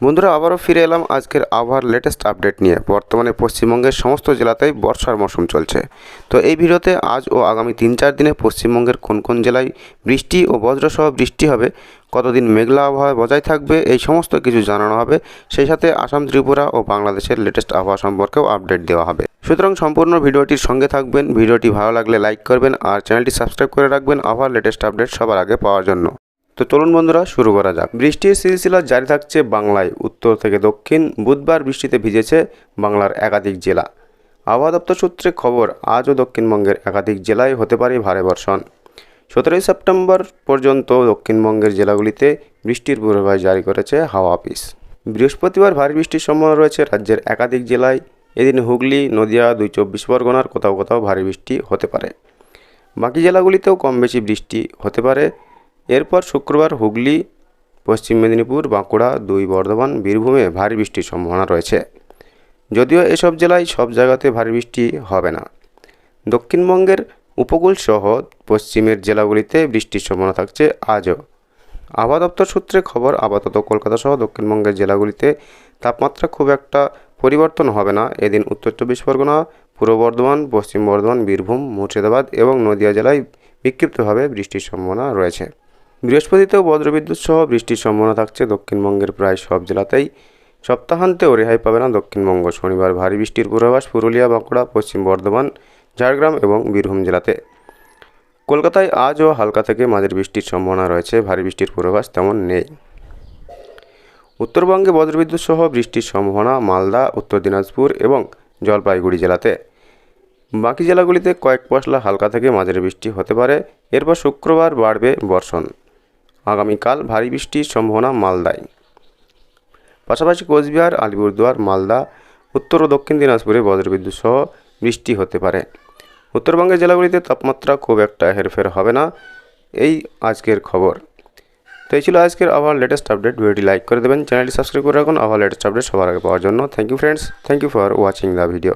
বন্ধুরা, আবারও ফিরে এলাম আজকের আবহাওয়ার লেটেস্ট আপডেট নিয়ে। বর্তমানে পশ্চিমবঙ্গের সমস্ত জেলাতেই বর্ষার মৌসুম চলছে। তো এই ভিডিওতে আজ ও আগামী তিন চার দিনে পশ্চিমবঙ্গের কোন কোন জেলায় বৃষ্টি ও বজ্রসহ বৃষ্টি হবে, কতদিন মেঘলা আবহাওয়া বজায় থাকবে, এই সমস্ত কিছু জানানো হবে। সেই সাথে আসাম, ত্রিপুরা ও বাংলাদেশের লেটেস্ট আবহাওয়া সম্পর্কেও আপডেট দেওয়া হবে। সুতরাং সম্পূর্ণ ভিডিওটির সঙ্গে থাকবেন। ভিডিওটি ভালো লাগলে লাইক করবেন আর চ্যানেলটি সাবস্ক্রাইব করে রাখবেন আবহাওয়ার লেটেস্ট আপডেট সবার আগে পাওয়ার জন্য। তো চলুন বন্ধুরা, শুরু করা যাক। বৃষ্টির সিলসিলা জারি থাকছে বাংলায়। উত্তর থেকে দক্ষিণ, বুধবার বৃষ্টিতে ভিজেছে বাংলার একাধিক জেলা। আবহাওয়া দপ্তর সূত্রে খবর, আজও দক্ষিণবঙ্গের একাধিক জেলায় হতে পারে ভারী বর্ষণ। সতেরোই সেপ্টেম্বর পর্যন্ত দক্ষিণবঙ্গের জেলাগুলিতে বৃষ্টির পূর্বাভাস জারি করেছে হাওয়া অফিস। বৃহস্পতিবার ভারী বৃষ্টির সম্ভাবনা রয়েছে রাজ্যের একাধিক জেলায়। এদিন হুগলি, নদিয়া, দুই চব্বিশ পরগনার কোথাও কোথাও ভারী বৃষ্টি হতে পারে। বাকি জেলাগুলিতেও কম বেশি বৃষ্টি হতে পারে। এরপর শুক্রবার হুগলি, পশ্চিম মেদিনীপুর, বাঁকুড়া, দুই বর্ধমান, বীরভূমে ভারী বৃষ্টির সম্ভাবনা রয়েছে। যদিও এসব জেলায় সব জায়গাতে ভারী বৃষ্টি হবে না। দক্ষিণবঙ্গের উপকূল সহ পশ্চিমের জেলাগুলিতে বৃষ্টির সম্ভাবনা থাকছে আজও। আবহাওয়া দপ্তর সূত্রে খবর, আপাতত কলকাতা সহ দক্ষিণবঙ্গের জেলাগুলিতে তাপমাত্রা খুব একটা পরিবর্তন হবে না। এদিন উত্তর চব্বিশ পরগনা, পূর্ব বর্ধমান, পশ্চিম বর্ধমান, বীরভূম, মুর্শিদাবাদ এবং নদিয়া জেলায় বিক্ষিপ্তভাবে বৃষ্টির সম্ভাবনা রয়েছে। বৃহস্পতিতেও বজ্রবিদ্যুৎ সহ বৃষ্টির সম্ভাবনা থাকছে। দক্ষিণবঙ্গের প্রায় সব জেলাতেই সপ্তাহান্তেও রেহাই পাবে না দক্ষিণবঙ্গ। শনিবার ভারী বৃষ্টির পূর্বাভাস পুরুলিয়া, বাঁকুড়া, পশ্চিম বর্ধমান, ঝাড়গ্রাম এবং বীরভূম জেলাতে। কলকাতায় আজও হালকা থেকে মাঝের বৃষ্টির সম্ভাবনা রয়েছে। ভারী বৃষ্টির পূর্বাভাস তেমন নেই। উত্তরবঙ্গে বজ্রবিদ্যুৎ সহ বৃষ্টির সম্ভাবনা মালদা, উত্তর দিনাজপুর এবং জলপাইগুড়ি জেলাতে। বাকি জেলাগুলিতে কয়েক পশলা হালকা থেকে মাঝারি বৃষ্টি হতে পারে। এরপর শুক্রবার বাড়বে বর্ষণ। আগামীকাল ভারী বৃষ্টির সম্ভাবনা মালদায়। পাশাপাশি কোচবিহার, আলিপুরদুয়ার, মালদা, উত্তর ও দক্ষিণ দিনাজপুরে বজ্রবিদ্যুৎ সহ বৃষ্টি হতে পারে। উত্তরবঙ্গের জেলাগুলিতে তাপমাত্রা খুব একটা হেরফের হবে না, এই আজকের খবর। তো এই ছিল আজকের আবহাওয়ার লেটেস্ট আপডেট ভিডিওটি লাইক করে দেবেন, চ্যানেলটি সাবস্ক্রাইব করে রাখুন। আবহাওয়ার লেটেস্ট আপডেট সবার আগে পাওয়ার জন্য। Thank you friends thank you for watching the video